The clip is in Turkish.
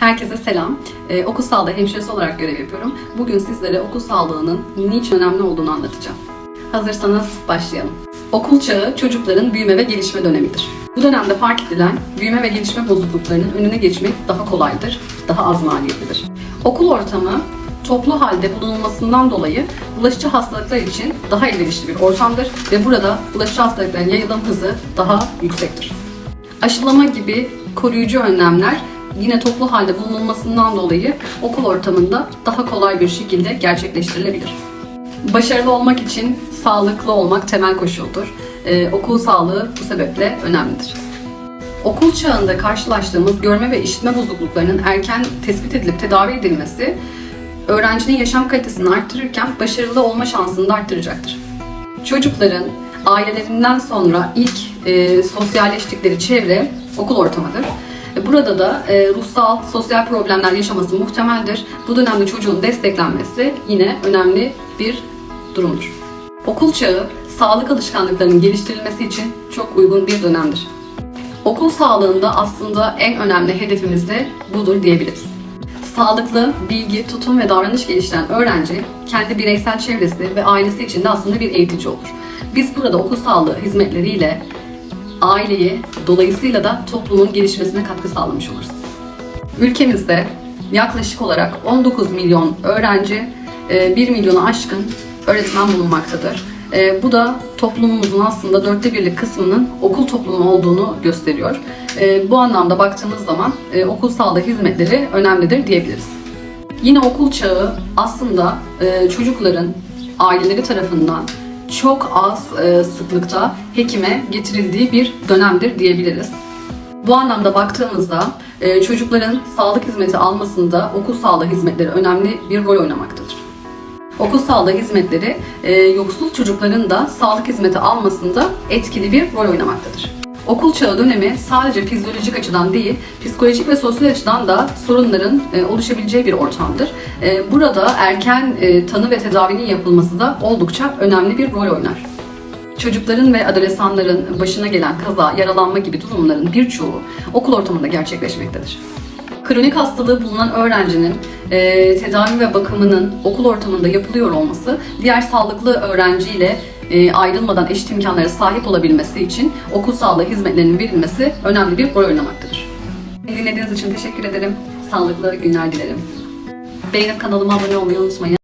Herkese selam. Ee, okul sağlığı hemşiresi olarak görev yapıyorum. Bugün sizlere okul sağlığının niçin önemli olduğunu anlatacağım. Hazırsanız başlayalım. Okul çağı çocukların büyüme ve gelişme dönemidir. Bu dönemde fark edilen büyüme ve gelişme bozukluklarının önüne geçmek daha kolaydır, daha az maliyetlidir. Okul ortamı toplu halde bulunulmasından dolayı bulaşıcı hastalıklar için daha elverişli bir ortamdır ve burada bulaşıcı hastalıkların yayılım hızı daha yüksektir. Aşılama gibi koruyucu önlemler yine toplu halde bulunulmasından dolayı okul ortamında daha kolay bir şekilde gerçekleştirilebilir. Başarılı olmak için sağlıklı olmak temel koşuldur. Ee, okul sağlığı bu sebeple önemlidir. Okul çağında karşılaştığımız görme ve işitme bozukluklarının erken tespit edilip tedavi edilmesi öğrencinin yaşam kalitesini arttırırken başarılı olma şansını da arttıracaktır. Çocukların ailelerinden sonra ilk e, sosyalleştikleri çevre okul ortamıdır. E, Burada da e, ruhsal, sosyal problemler yaşaması muhtemeldir. Bu dönemde çocuğun desteklenmesi yine önemli bir durumdur. Okul çağı sağlık alışkanlıklarının geliştirilmesi için çok uygun bir dönemdir. Okul sağlığında aslında en önemli hedefimiz de budur diyebiliriz. Sağlıklı, bilgi, tutum ve davranış geliştiren öğrenci kendi bireysel çevresi ve ailesi için de aslında bir eğitici olur. Biz burada okul sağlığı hizmetleriyle aileyi, dolayısıyla da toplumun gelişmesine katkı sağlamış oluruz. Ülkemizde yaklaşık olarak 19 milyon öğrenci, e, 1 milyonu aşkın öğretmen bulunmaktadır. E, Bu da toplumumuzun aslında dörtte birlik kısmının okul toplumu olduğunu gösteriyor. E, Bu anlamda baktığımız zaman e, okul sağlığı hizmetleri önemlidir diyebiliriz. Yine okul çağı aslında e, çocukların aileleri tarafından çok az e, sıklıkta hekime getirildiği bir dönemdir diyebiliriz. Bu anlamda baktığımızda e, çocukların sağlık hizmeti almasında okul sağlığı hizmetleri önemli bir rol oynamaktadır. Okul sağlığı hizmetleri e, yoksul çocukların da sağlık hizmeti almasında etkili bir rol oynamaktadır. Okul çağı dönemi sadece fizyolojik açıdan değil, psikolojik ve sosyal açıdan da sorunların e, oluşabileceği bir ortamdır. E, burada erken e, tanı ve tedavinin yapılması da oldukça önemli bir rol oynar. Çocukların ve adolesanların başına gelen kaza, yaralanma gibi durumların birçoğu okul ortamında gerçekleşmektedir. Kronik hastalığı bulunan öğrencinin e, tedavi ve bakımının okul ortamında yapılıyor olması diğer sağlıklı öğrenciyle e, ayrılmadan eşit imkanlara sahip olabilmesi için okul sağlığı hizmetlerinin verilmesi önemli bir rol oynamaktadır. Dinlediğiniz için teşekkür ederim. Sağlıklı günler dilerim. Beğenip kanalıma abone olmayı unutmayın.